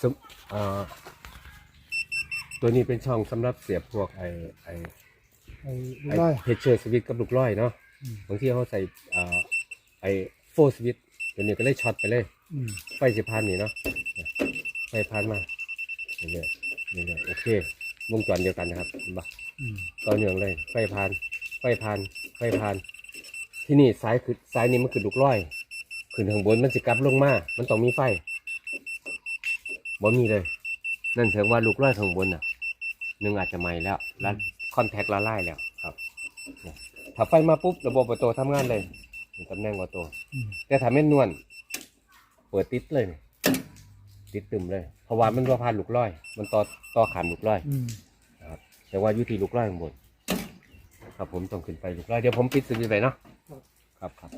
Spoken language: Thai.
สมเอ่อตัวนี้เป็นช่องสำหรับเสียบพวกไอไอไอ้ลูกไอร้อยเพชเชอร์สวิตกับลูกร้อยเนาะอืม บางทีเขาใส่เอ่อไอโฟสวิตตัวนี้ก็เลยช็อตไปเลย อืมไฟสิพันนี่เนาะไฟพันมาเรื่อยๆเรื่อยๆโอเควงจรเดียวกันนะครับเห็นปะ อืมต่อเนื่องเลย ไฟพันไฟพันไฟพันที่นี่ซ้ายคือซ้ายนี่มันคือลูกร้อย ขึ้นข้างบนมันสิกลับลงมา มันต้องมีไฟ บ่มีเลย นั่นแสดงว่าลูกร้อยข้างบนน่ะหนึ่งอาจจะไหม้แล้วแล้วคอนแทคละลายแล้วครับเนี่ยถ้าไฟมาปุ๊บระบบออโต้ทำงานเลยนี่ตำแหน่งออโต้อืมแต่ถ้าไม่นวลเปิดติดเลยนี่ติดตึมเลยเพราะว่ามันว่าพานลูกร้อย มันต่อต่อขามลูกร้อยอืมนะครับแต่ว่าอยู่ที่ลูกร้อยข้างบนครับผมต้องขึ้นไปลูกร้อยเดี๋ยวผมปิดสวิตช์ไปเนาะครับครับ